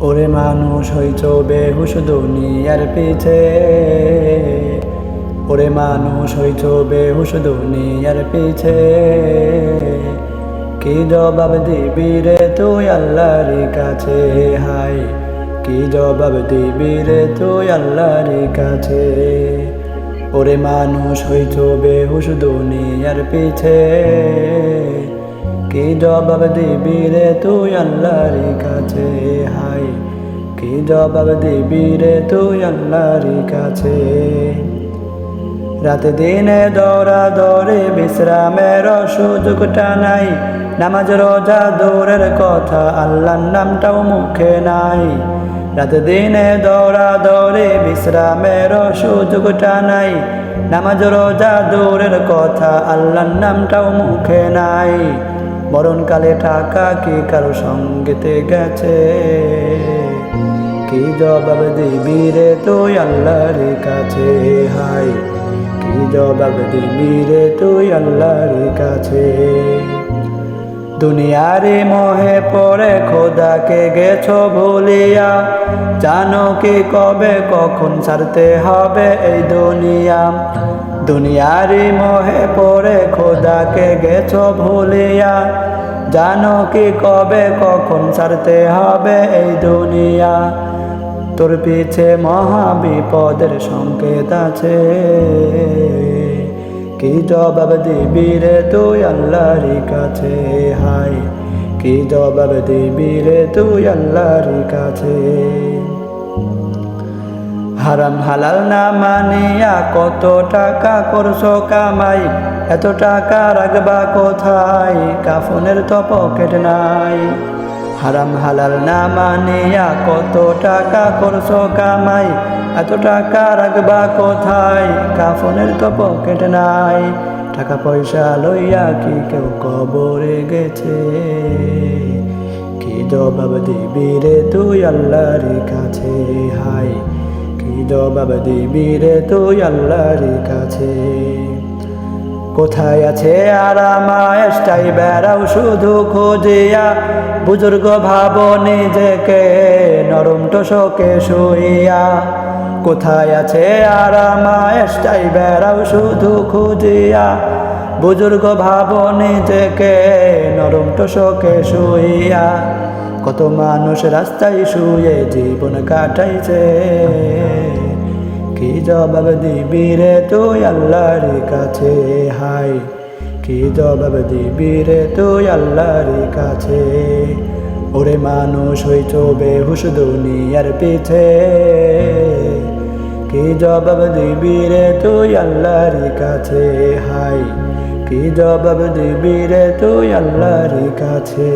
মানুষ হইছ বেহুশ দুনিয়ার পিছে। ওরে মানুষ হইছ বেহুশ দুনিয়ার পিছে। কি জবাব দিবি রে তুই আল্লাহর কাছে? হাই কি জবাব দিবি রে তুই আল্লাহর কাছে? ওরে মানুষ হইছ বেহুশ দুনিয়ার পিছে। কি জবাব দিবি রে তুই আল্লাহর কাছে? জবাব দিবি রে তুই আল্লাহর কাছে। রাতে দিনে দৌড়া দৌড়ে বিশ্রামের সুযোগটা নাই। নামাজ, রোজা, দৌড়ের কথা আল্লাহর নামটাও মুখে নাই। রাতে দিনে দৌড়া দৌড়ে বিশ্রামের সুযোগটা নাই। নামাজ, রোজা, দৌড়ের কথা আল্লাহর নামটাও মুখে নাই। মরণকালে টাকা কি কারও সঙ্গেতে গেছে? কি জবাব দিবি রে তুই আল্লাহর কাছে? হাই কি জবাব দিবি রে তুই আল্লাহর কাছে? দুনিয়ারে মোহে পড়ে খোদাকে গেছো ভুলিয়া, জানো কি কবে কখন ছাড়তে হবে এই দুনিয়া? দুনিয়ারি মোহে পড়ে খোদাকে গেছো ভুলিয়া জানো কি কবে, কখন ছাড়তে হবে এই দুনিয়া? তোর পিছে মহা বিপদের সংকেত আছে। কি জবাব দিবি রে তুই আল্লাহর কাছে? হাই, কি জবাব দিবি রে তুই আল্লাহর কাছে? হারাম হালাল না মানিয়া কত টাকা করছ কামাই? এত টাকা রাখবা কোথায়? কাফনের তো পকেট নাই। হারাম হালাল না মানিয়া কত টাকা করছ কামাই? এত টাকা রাখবা কোথায়? কাফনের তো পকেট নাই। টাকা পয়সা লইয়া কি কেউ কবরে গেছে? কি জবাব দিবি রে তুই আল্লাহর কাছে? হাই কি জবাব দিবি রে তুই আল্লাহর কাছে? কোথায় আছে আর আরামায়াসটাই বেড়াও শুধু খুঁজিয়া। বুজুর্গ ভাব নিজেকে নরম টসকে শুইয়া। কোথায় আছে আরামায়াসটাই বেড়াও শুধু খুঁজিয়া। বুজুর্গ ভাব নিজেকে নরম টসকে শুইয়া। কত মানুষ রাস্তায় শুয়ে জীবন কাটাইছে। কি জবাব দিবি রে তুই আল্লাহর কাছে? হাই, কি জবাব দিবি রে তুই আল্লাহর কাছে? ওরে মানুষ হইছ বেহুশ দুনিয়ার পিছে। কি জবাব দিবি রে তুই আল্লাহর কাছে? হাই, কি জবাব দিবি রে তুই আল্লাহর কাছে?